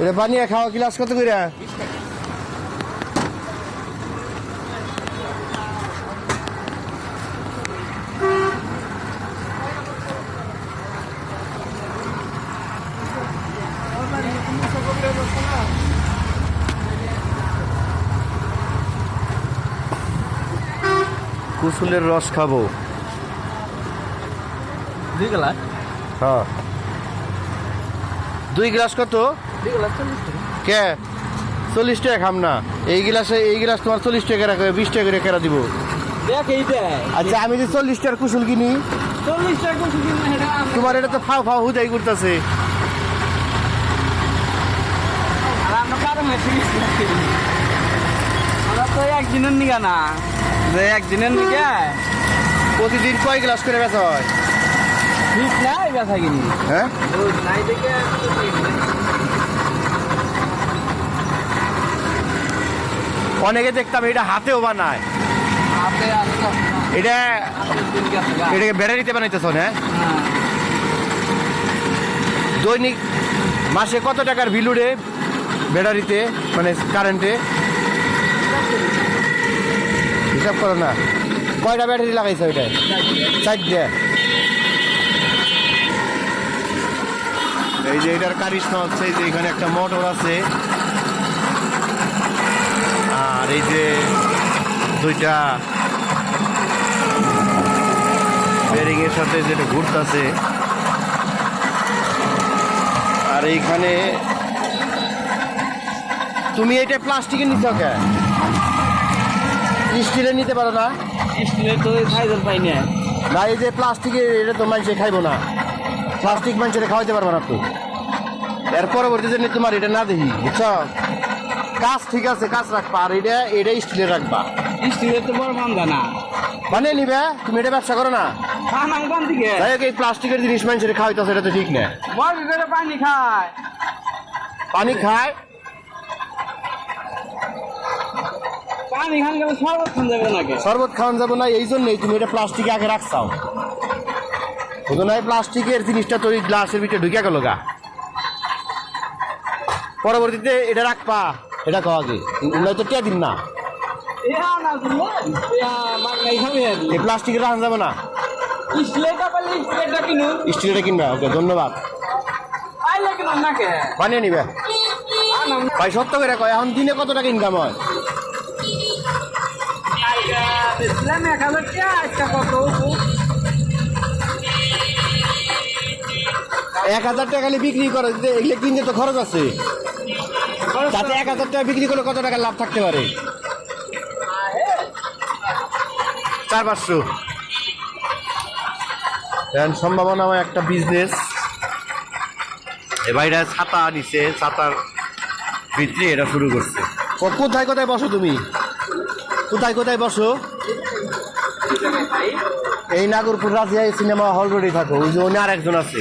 এটা বানিয়ে খাওয়া গ্লাস কত করে কুসুলের রস খাব। দুই গ্লাস? হ্যাঁ। দুই গ্লাস কত? কে? চল্লিশ টাকা খাম না। এই গ্লাসে এই গ্লাস তোমার চল্লিশ টাকা রাখবে বিশ টাকা করে কেরা দিব? আচ্ছা আমি যে চল্লিশ টাকার কুসুল কিনি তোমার এটা তো ফাও ফাও হুদাই করতেছে। একদিনের নিগা না। যে একদিনের নিগা। প্রতিদিন কয় গ্লাস করে বেচা হয়? ঠিক নাই ব্যথা কিনি। হ্যাঁ? নাই দেখে অনেকে দেখতাম এটা হাতেও বানায়। এটা এটাকে ব্যাটারিতে বানাইতেছ হ্যাঁ। দৈনিক মাসে কত টাকার বিল উঠে ব্যাটারিতে মানে কারেন্টে? হিসাব করো না। কয়টা ব্যাটারি লাগাইছে ওইটায় চারটে। এই যে এটার কারিশমা হচ্ছে যে এখানে একটা মোটর আছে। এই যে দুইটা বেরিং এর সাথে যেটা ঘুরতেছে। আর এইখানে তুমি এটা প্লাস্টিকের নিতে কে? স্টিলের নিতে পারো না? স্টিলের তো সাইজের পাই না। না এই যে প্লাস্টিকের এটা তো মানুষে খাইবো না। প্লাস্টিক মানুষের খাওয়াইতে পারব না তো। এর পরবর্তী জন্য তোমার এটা না দেখি বুঝছ? কাজ ঠিক আছে কাজ রাখবা। আর এটা এটা স্টিলের রাখবা। স্টিলের তো বড় বান্ধা না। বানিয়ে নিবে? তুমি এটা ব্যবসা করো না? যাই হোক, এই প্লাস্টিকের জিনিস মানুষের খাওয়াইতেছে এটা তো ঠিক না। পানি খায়। পানি খায়? পানি খান গেলে শরবত খান যাবে নাকি? শরবত খাওয়ান যাব না এই জন্যই তুমি এটা প্লাস্টিকে আগে রাখছাও। বুঝো না এই প্লাস্টিকের জিনিসটা তো ওই গ্লাসের ভিতরে ঢুকে গেল গা। পরবর্তীতে এটা রাখবা। এটা খাওয়া আগে নয়তো টিয়া দিন না। প্লাস্টিকের রাখা যাবে না। কিনু। কিনবে ওকে ধন্যবাদ। বানিয়ে নিবে। ভাই সত্য করে কয় এখন দিনে কত টাকা ইনকাম হয়? এক হাজার টাকা বিক্রি করে এগুলো কিনতে তো খরচ আছে। তাতে এক হাজার টাকা বিক্রি করলে কত টাকা লাভ থাকতে পারে? চার পাঁচশো। সম্ভাবনা সম্ভাবনাময় একটা বিজনেস এ ভাইরা ছাতা নিছে ছাতার ভিতরে এটা শুরু করছে। কোথায় কোথায় বসো তুমি? কোথায় কোথায় বসো? এই নাগরপুর রাজিয়া সিনেমা হল রোডে থাকো ওই যে অন্য আর একজন আছে।